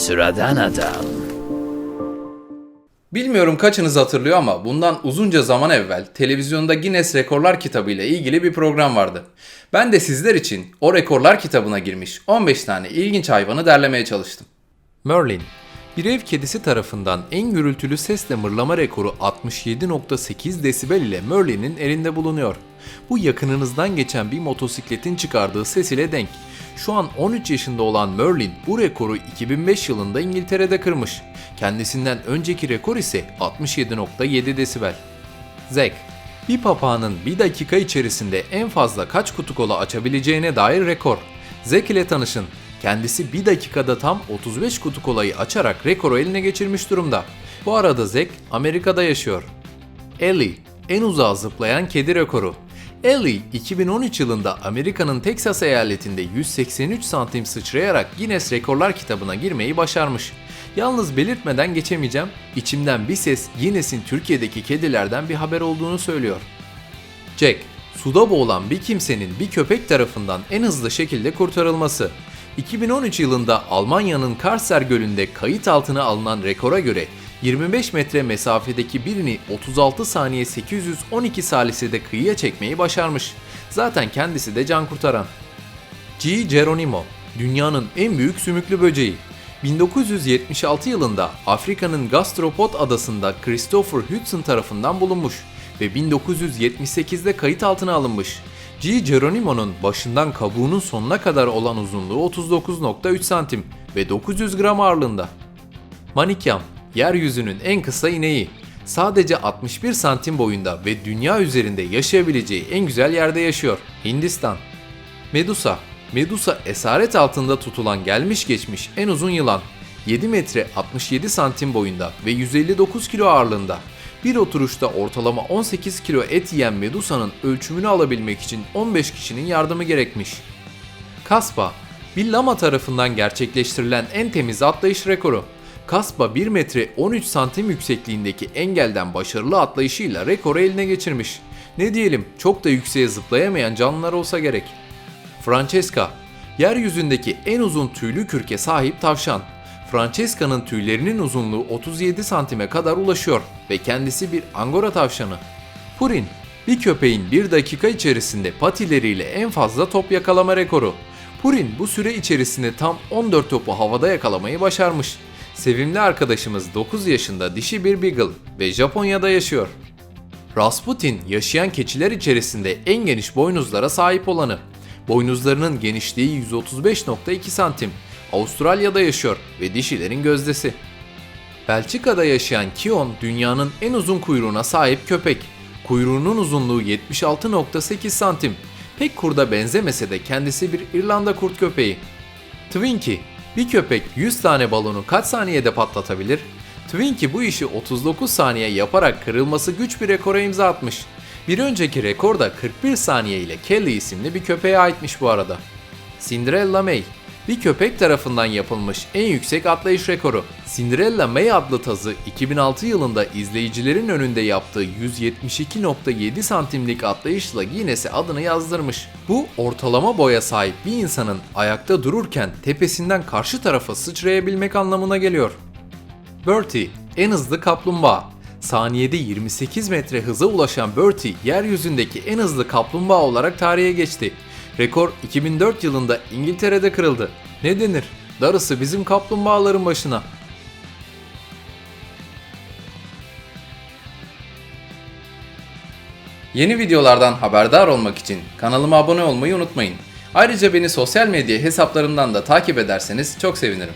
Sıradan adam. Bilmiyorum kaçınız hatırlıyor ama bundan uzunca zaman evvel televizyonda Guinness Rekorlar kitabı ile ilgili bir program vardı. Ben de sizler için o rekorlar kitabına girmiş 15 tane ilginç hayvanı derlemeye çalıştım. Merlin, bir ev kedisi tarafından en gürültülü sesle mırlama rekoru 67.8 desibel ile Merlin'in elinde bulunuyor. Bu yakınınızdan geçen bir motosikletin çıkardığı ses ile denk. Şu an 13 yaşında olan Merlin bu rekoru 2005 yılında İngiltere'de kırmış. Kendisinden önceki rekor ise 67.7 desibel. Zack, bir papağanın bir dakika içerisinde en fazla kaç kutu kola açabileceğine dair rekor. Zack ile tanışın. Kendisi bir dakikada tam 35 kutu kolayı açarak rekoru eline geçirmiş durumda. Bu arada Zack Amerika'da yaşıyor. Ellie, en uzağa zıplayan kedi rekoru. Ellie, 2013 yılında Amerika'nın Texas eyaletinde 183 santim sıçrayarak Guinness Rekorlar kitabına girmeyi başarmış. Yalnız belirtmeden geçemeyeceğim, içimden bir ses Guinness'in Türkiye'deki kedilerden bir haber olduğunu söylüyor. Jack, suda boğulan bir kimsenin bir köpek tarafından en hızlı şekilde kurtarılması. 2013 yılında Almanya'nın Karser Gölü'nde kayıt altına alınan rekora göre 25 metre mesafedeki birini 36 saniye 812 salisede kıyıya çekmeyi başarmış. Zaten kendisi de can kurtaran. G. Geronimo, dünyanın en büyük sümüklü böceği. 1976 yılında Afrika'nın Gastropod adasında Christopher Hudson tarafından bulunmuş ve 1978'de kayıt altına alınmış. G. Geronimo'nun başından kabuğunun sonuna kadar olan uzunluğu 39.3 santim ve 900 gram ağırlığında. Manikyam, yeryüzünün en kısa ineği. Sadece 61 santim boyunda ve dünya üzerinde yaşayabileceği en güzel yerde yaşıyor. Hindistan. Medusa. Medusa esaret altında tutulan gelmiş geçmiş en uzun yılan. 7 metre 67 santim boyunda ve 159 kilo ağırlığında. Bir oturuşta ortalama 18 kilo et yiyen Medusa'nın ölçümünü alabilmek için 15 kişinin yardımı gerekmiş. Kaspa, bir lama tarafından gerçekleştirilen en temiz atlayış rekoru. Kaspa 1 metre 13 santim yüksekliğindeki engelden başarılı atlayışıyla rekoru eline geçirmiş. Ne diyelim çok da yükseğe zıplayamayan canlılar olsa gerek. Francesca, yeryüzündeki en uzun tüylü kürke sahip tavşan. Francesca'nın tüylerinin uzunluğu 37 santime kadar ulaşıyor ve kendisi bir angora tavşanı. Purin, bir köpeğin bir dakika içerisinde patileriyle en fazla top yakalama rekoru. Purin bu süre içerisinde tam 14 topu havada yakalamayı başarmış. Sevimli arkadaşımız 9 yaşında dişi bir beagle ve Japonya'da yaşıyor. Rasputin yaşayan keçiler içerisinde en geniş boynuzlara sahip olanı. Boynuzlarının genişliği 135.2 santim. Avustralya'da yaşıyor ve dişilerin gözdesi. Belçika'da yaşayan Kion dünyanın en uzun kuyruğuna sahip köpek. Kuyruğunun uzunluğu 76.8 santim. Pek kurda benzemese de kendisi bir İrlanda kurt köpeği. Twinkie, bir köpek 100 tane balonu kaç saniyede patlatabilir? Twinkie bu işi 39 saniye yaparak kırılması güç bir rekora imza atmış. Bir önceki rekor da 41 saniye ile Kelly isimli bir köpeğe aitmiş bu arada. Cinderella May, bir köpek tarafından yapılmış en yüksek atlayış rekoru. Cinderella May adlı tazı 2006 yılında izleyicilerin önünde yaptığı 172.7 santimlik atlayışla Guinness'e adını yazdırmış. Bu ortalama boya sahip bir insanın ayakta dururken tepesinden karşı tarafa sıçrayabilmek anlamına geliyor. Bertie, en hızlı kaplumbağa. Saniyede 28 metre hıza ulaşan Bertie, yeryüzündeki en hızlı kaplumbağa olarak tarihe geçti. Rekor 2004 yılında İngiltere'de kırıldı. Ne denir? Darısı bizim kaplumbağaların başına. Yeni videolardan haberdar olmak için kanalıma abone olmayı unutmayın. Ayrıca beni sosyal medya hesaplarımdan da takip ederseniz çok sevinirim.